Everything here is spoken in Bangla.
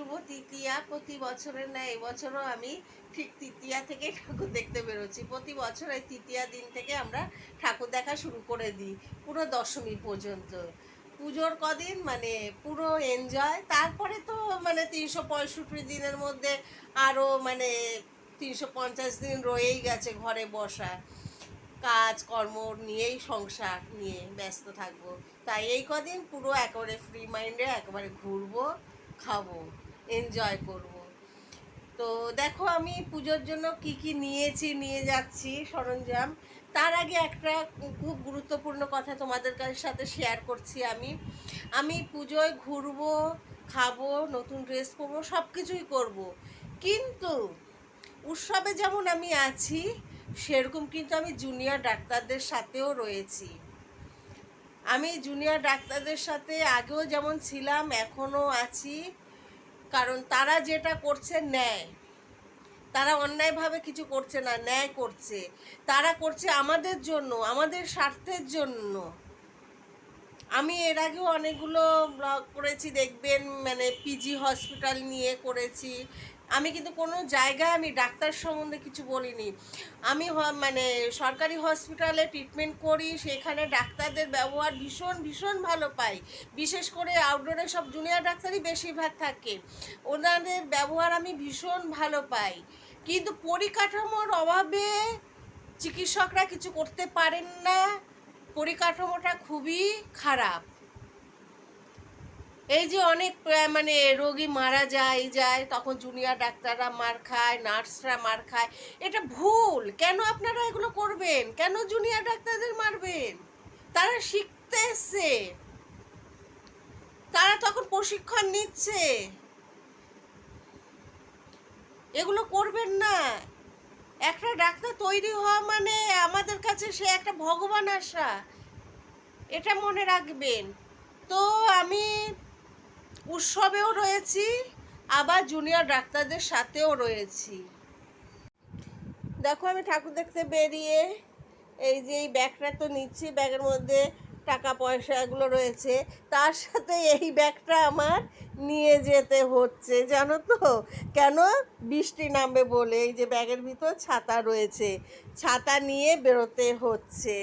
শুভ তৃতীয়া। প্রতি বছরের না এবছরও আমি ঠিক তৃতীয়া থেকে ঠাকুর দেখতে বেরোচ্ছি। প্রতি বছর এই তৃতীয়া দিন থেকে আমরা ঠাকুর দেখা শুরু করে দিই, পুরো দশমী পর্যন্ত। পুজোর কদিন মানে পুরো এনজয় তারপরে তো মানে তিনশো পঁয়ষট্টি দিনের মধ্যে আরও মানে তিনশো পঞ্চাশ দিন রয়েই গেছে ঘরে বসা। কাজ কর্ম নিয়েই সংসার নিয়ে ব্যস্ত থাকব। তাই এই কদিন পুরো একেবারে ফ্রি মাইন্ডে একেবারে ঘুরবো, খাব। এনজয় করব। তো দেখো আমি পুজোর জন্য কি কি নিয়েছি, নিয়ে যাচ্ছি সরঞ্জাম। তার আগে একটা খুব গুরুত্বপূর্ণ কথা তোমাদের সাথে শেয়ার করছি আমি। আমি পুজোয় ঘুরবো, খাব, নতুন ড্রেস পরবো সব কিছুই করব। কিন্তু উৎসবে যেমন আমি আছি, সেরকম কিন্তু আমি জুনিয়র ডাক্তারদের সাথেও রয়েছি। আমি জুনিয়র ডাক্তারদের সাথে আগেও যেমন ছিলাম, এখনও আছি। কারণ তারা যেটা করছে ন্যায়। তারা অন্যায়ভাবে কিছু করছে না, ন্যায় করছে। তারা করছে আমাদের জন্য, আমাদের স্বার্থের জন্য। আমি এর আগেও অনেকগুলো ব্লগ করেছি, দেখবেন মানে পিজি হসপিটাল নিয়ে করেছি। আমি কিন্তু কোনো জায়গায় আমি ডাক্তার সম্বন্ধে কিছু বলিনি। আমি মানে সরকারি হসপিটালে ট্রিটমেন্ট করি, সেখানে ডাক্তারদের ব্যবহার ভীষণ ভীষণ ভালো পাই। বিশেষ করে আউটডোরে সব জুনিয়র ডাক্তারই বেশিরভাগ থাকে। ওনাদের ব্যবহার আমি ভীষণ ভালো পাই। কিন্তু পরিকাঠামোর অভাবে চিকিৎসকরা কিছু করতে পারেন না। পরিকাঠামোটা খুবই খারাপ। এই যে অনেক মানে রোগী মারা যায় যায়, তখন জুনিয়র ডাক্তাররা মার খায়, নার্সরা মার খায়। এটা ভুল। কেন আপনারা এগুলো করবেন? কেন জুনিয়র ডাক্তারদের মারবেন? তারা শিখতে এসছে। তারা তখন প্রশিক্ষণ নিচ্ছে। এগুলো করবেন না। একটা ডাক্তার তৈরি হওয়া মানে আমাদের কাছে সে একটা ভগবান আসা। এটা মনে রাখবেন। তো আমি উৎসবেও রয়েছি, আবার জুনিয়র ডাক্তারদের সাথেও রয়েছি। দেখো আমি ঠাকুর দেখতে বেরিয়ে এই যে এই ব্যাগটা তো নিচ্ছি, ব্যাগের মধ্যে টাকা পয়সাগুলো রয়েছে, তার সাথে এই ব্যাগটা আমার নিয়ে যেতে হচ্ছে, জানো তো? কেন? বৃষ্টি নামবে বলে, এই যে ব্যাগের ভিতর ছাতা রয়েছে, ছাতা নিয়ে বেরোতে হচ্ছে।